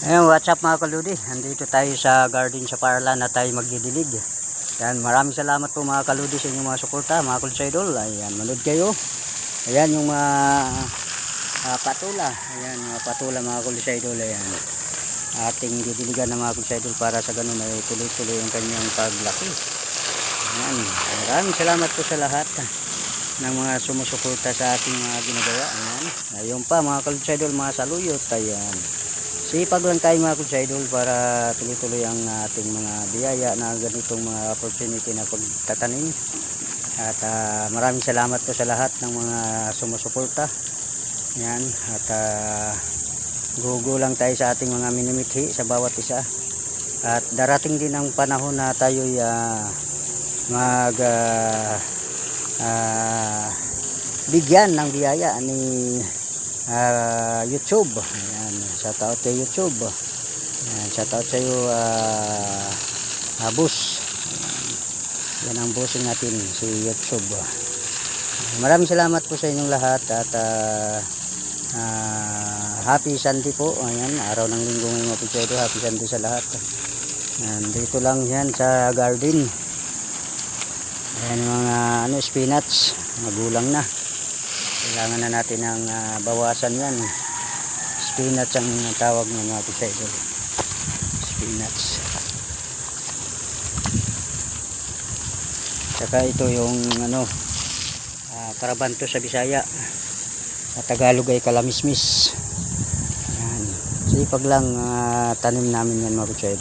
Ayun, what's up mga kaludi? Andito tayo sa garden sa Parla na tayo magdidilig. Yan, maraming salamat po mga kaludi sa inyong mga suporta, mga kulsa idol. Ayan, manood kayo. Ayan yung mga ah, patula. Ayan, mga patula mga kulsa idol. Ayan. Ating didiligan ng mga kulsa idol para sa ganun ay tuloy-tuloy ang kanyang paglaki. Ayan, maraming salamat po sa lahat ng mga sumusuporta sa ating mga ginagawa. Ayan. Ayun pa mga kulsa idol, mga saluyot. Ayan. Sipag lang tayo mga kusa idol para tuloy-tuloy ang ating mga biyaya na ganitong mga opportunity na pagtatanim. At ah, maraming salamat po sa lahat ng mga sumusuporta. Yan. At uh, gugo lang tayo sa ating mga minimithi sa bawat isa. At darating din ang panahon na tayo mag ah, ah, bigyan ng biyaya ni ah, YouTube. Ayan, shout out kay YouTube. Ayan, shout out sa iyo ah ah, boss. Yan ang bossing natin si YouTube. Maraming salamat po sa inyong lahat at ah, ah, happy Sunday po. Ayan, araw ng linggo ngayong mga Happy Sunday sa lahat. Ayan, dito lang yan sa garden. Ayan mga ano, spinach. Magulang na kailangan na natin ng ah, bawasan yan. Spinach ang tawag ng mga pisay spinach. Saka ito yung ano uh, karabanto sa Bisaya. Sa Tagalog ay kalamismis. Yan. Sipag lang ah, tanim namin yan mga pisay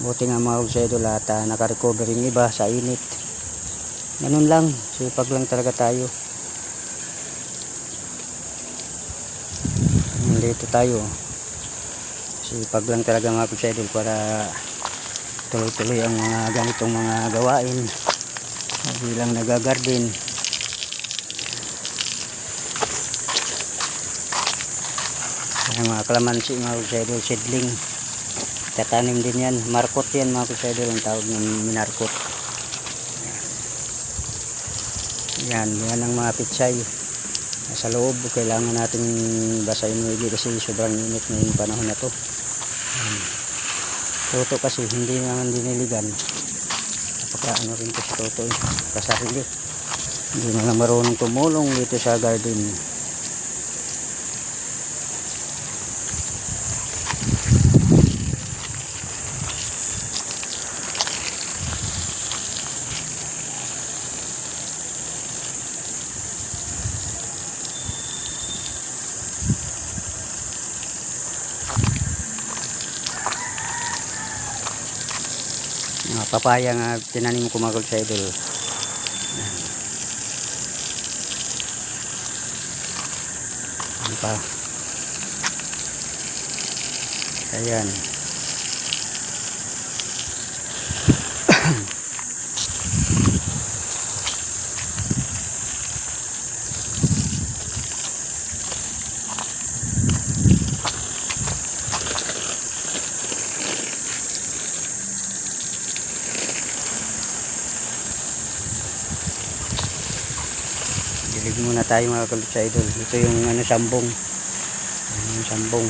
buti nga mga pisay at uh, nakarecover yung iba sa init. Ganun lang. Sipag lang talaga tayo dito tayo. Sipag lang talaga mga pagsaidol para tuloy-tuloy ang mga ganitong mga gawain. Bilang nagagarden. Ang mga kalamansi mga pagsaidol seedling. Tatanim din yan. Markot yan mga pagsaidol ang tawag ng minarkot. Yan yan ang mga pitsay sa loob kailangan natin basahin mo kasi sobrang init ngayong panahon na to. Um, toto kasi hindi naman diniligan. Napaka ano rin to sa toto eh. Kasarili hindi na lang marunong tumulong dito sa garden mga papaya nga tinanim ko mga sa idol pa? Ayan dilig muna tayo mga kalut sa idol. Ito yung ano sambong. Yung sambong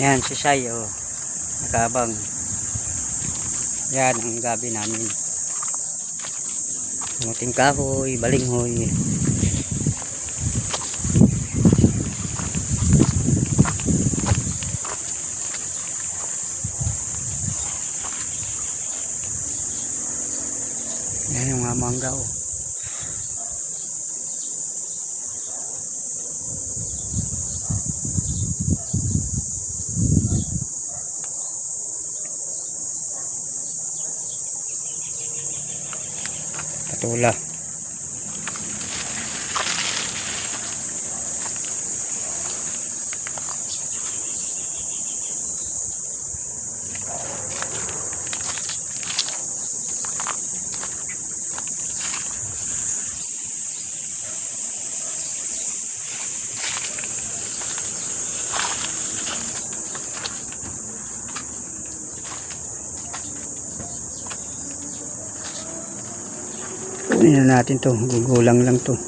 Yan, si Shai, oh. Nakabang. Yan, ang gabi namin. Muting kahoy, balinghoy. Yan yung mga mangga, oh. tula na natin to. Gugulang lang to.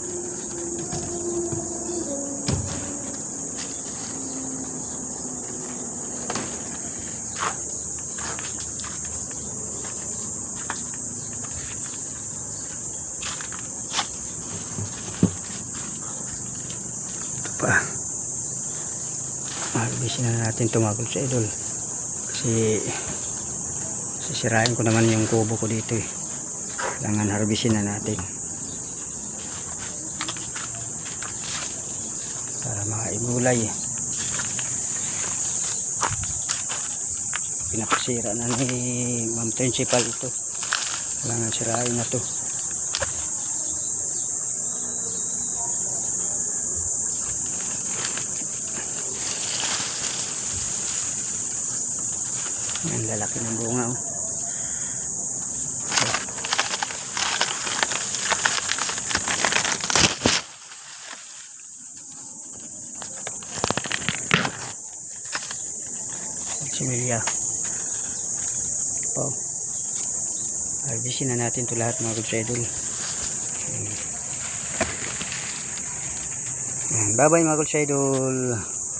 Pa. Harvestin na natin mga sa idol. Kasi sisirain ko naman yung kubo ko dito eh. Kailangan harvestin na natin. Para mga imulay. Pinapasira na ni Ma'am Principal ito. Kailangan sirain na to. Ang lalaki ng bunga oh. Similia. Oh. Harvestin na natin to lahat mga good idol. Okay. Bye bye mga good idol.